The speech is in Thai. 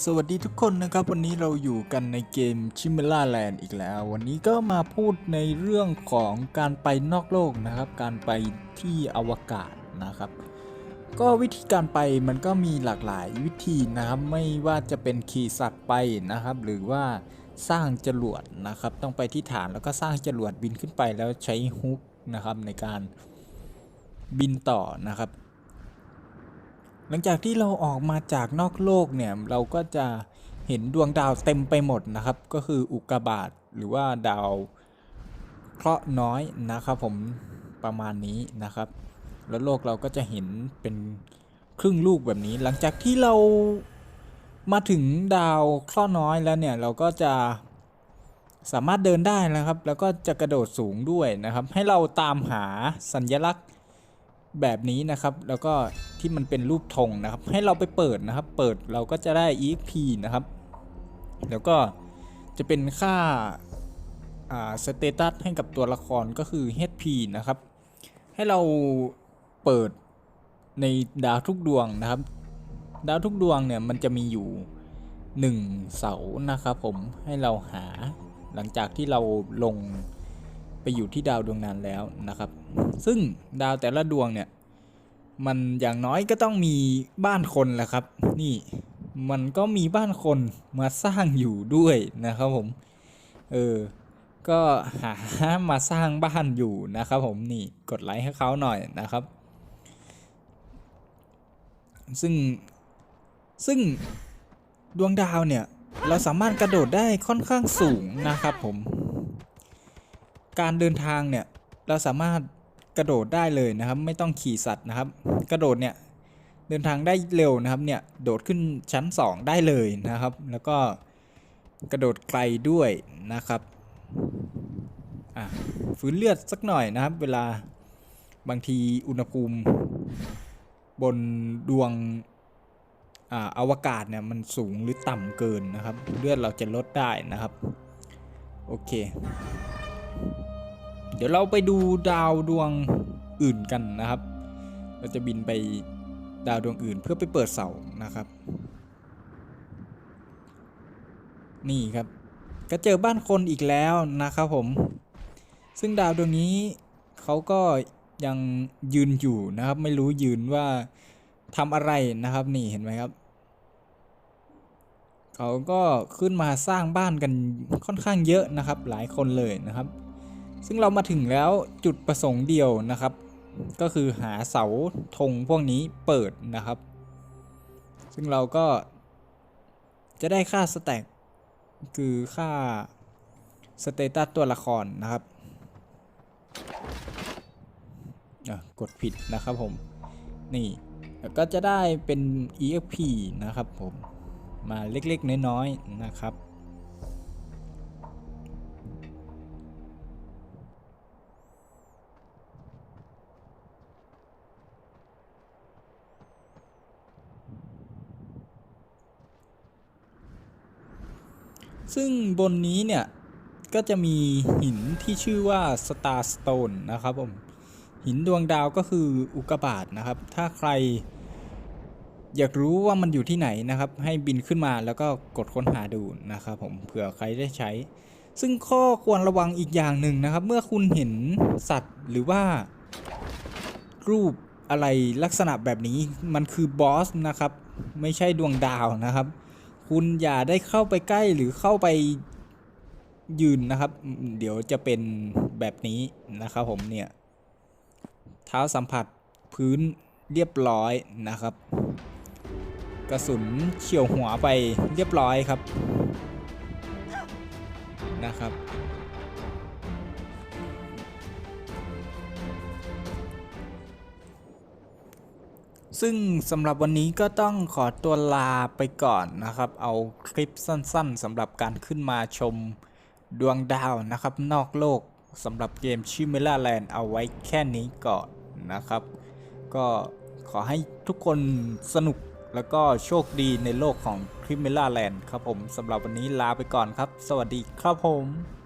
สวัสดีทุกคนนะครับ วันนี้เราอยู่กันในเกม c h i m e r a Land อีกแล้ว วันนี้ก็มาพูดในเรื่องของการไปนอกโลกนะครับ การไปที่อวกาศนะครับ ก็วิธีการไปมันก็มีหลากหลายวิธีนะครับ ไม่ว่าจะเป็นขี่สัตว์ไปนะครับ หรือว่าสร้างจรวดนะครับ ต้องไปที่ฐานแล้วก็สร้างจรวดบินขึ้นไปแล้วใช้ฮุกนะครับในการบินต่อนะครับ หลังจากที่เราออกมาจากนอกโลกเนี่ยเราก็จะเห็นดวงดาวเต็มไปหมดนะครับ ก็คืออุกกาบาตหรือว่าดาวเคราะห์น้อยนะครับผมประมาณนี้นะครับ แล้วโลกเราก็จะเห็นเป็นครึ่งลูกแบบนี้ หลังจากที่เรามาถึงดาวเคราะห์น้อยแล้วเนี่ยเราก็จะสามารถเดินได้นะครับ แล้วก็จะกระโดดสูงด้วยนะครับ ให้เราตามหาสัญลักษณ์แบบนี้นะครับ แล้วก็ ที่มันเป็นรูปธงนะครับ ให้เราไปเปิดนะครับ เปิดเราก็จะได้ exp นะครับ แล้วก็จะเป็นค่าสเตตัสให้กับตัวละครก็คือ HP นะครับ ให้เราเปิดในดาวทุกดวงนะครับ ดาวทุกดวงเนี่ยมันจะมีอยู่ 1 เสานะครับผมให้เราหาหลังจากที่เราลงไปอยู่ที่ดาวดวงนั้นแล้วนะครับ ซึ่งดาวแต่ละดวงเนี่ย มันอย่างน้อยก็ต้องมีบ้านคนแหละครับ นี่มันก็มีบ้านคนมาสร้างอยู่ด้วยนะครับผม เออ ก็หามาสร้างบ้านอยู่นะครับผมนี่กดไลค์ให้เขาหน่อยนะครับ ซึ่งซึ่งดวงดาวเนี่ยเราสามารถกระโดดได้ค่อนข้างสูงนะครับผม การเดินทางเนี่ยเราสามารถ กระโดดได้เลยนะครับ ไม่ต้องขี่สัตว์นะครับ กระโดดเนี่ยเดินทางได้เร็วนะครับเนี่ยโดดขึ้นชั้น 2 ได้เลยนะครับ แล้วก็กระโดดไกลด้วยนะครับฟื้นเลือดสักหน่อยนะครับ เวลาบางทีอุณหภูมิ บนดวงอาอวกาศเนี่ยมันสูงหรือต่ำเกินนะครับ เลือดเราจะลดได้นะครับ โอเค เดี๋ยวเราไปดูดาวดวงอื่นกันนะครับ เราจะบินไปดาวดวงอื่นเพื่อไปเปิดเสานะครับ นี่ครับ ก็เจอบ้านคนอีกแล้วนะครับผม ซึ่งดาวดวงนี้เขาก็ยังยืนอยู่นะครับ ไม่รู้ยืนว่าทำอะไรนะครับ นี่เห็นไหมครับเขาก็ขึ้นมาสร้างบ้านกันค่อนข้างเยอะนะครับ หลายคนเลยนะครับ ซึ่งเรามาถึงแล้วจุดประสงค์เดียวนะครับ ก็คือหาเสาธงพวกนี้เปิดนะครับ ซึ่งเราก็จะได้ค่าสแต็กคือค่าสเตตัสตัวละครนะครับกดผิดนะครับผม นี่ก็จะได้เป็น EXP นะครับผม มาเล็กๆ น้อยๆนะครับ ซึ่งบนนี้เนี่ย ก็จะมีหินที่ชื่อว่า Star Stone นะครับผม หินดวงดาวก็คืออุกกาบาตนะครับ ถ้าใคร อยากรู้ว่ามันอยู่ที่ไหนนะครับ ให้บินขึ้นมาแล้วก็กดค้นหาดูนะครับผมเผื่อใครได้ใช้ ซึ่งข้อควรระวังอีกอย่างหนึ่งนะครับ เมื่อคุณเห็นสัตว์หรือว่า รูปอะไรลักษณะแบบนี้มันคือบอสนะครับ ไม่ใช่ดวงดาวนะครับ คุณอย่าได้เข้าไปใกล้หรือเข้าไปยืนนะครับ เดี๋ยวจะเป็นแบบนี้นะครับผมเนี่ย เท้าสัมผัสพื้นเรียบร้อยนะครับ กระสุนเฉียวหัวไปเรียบร้อยครับนะครับ ซึ่งสำหรับวันนี้ก็ต้องขอตัวลาไปก่อนนะครับ เอาคลิปสั้นๆสำหรับการขึ้นมาชมดวงดาวนะครับ นอกโลกสำหรับเกมชิเมล่าแลนด์เอาไว้แค่นี้ก่อนนะครับ ก็ขอให้ทุกคนสนุกแล้วก็โชคดีในโลกของคริมเมล่าแลนด์ครับผมสำหรับวันนี้ลาไปก่อนครับ สวัสดีครับผม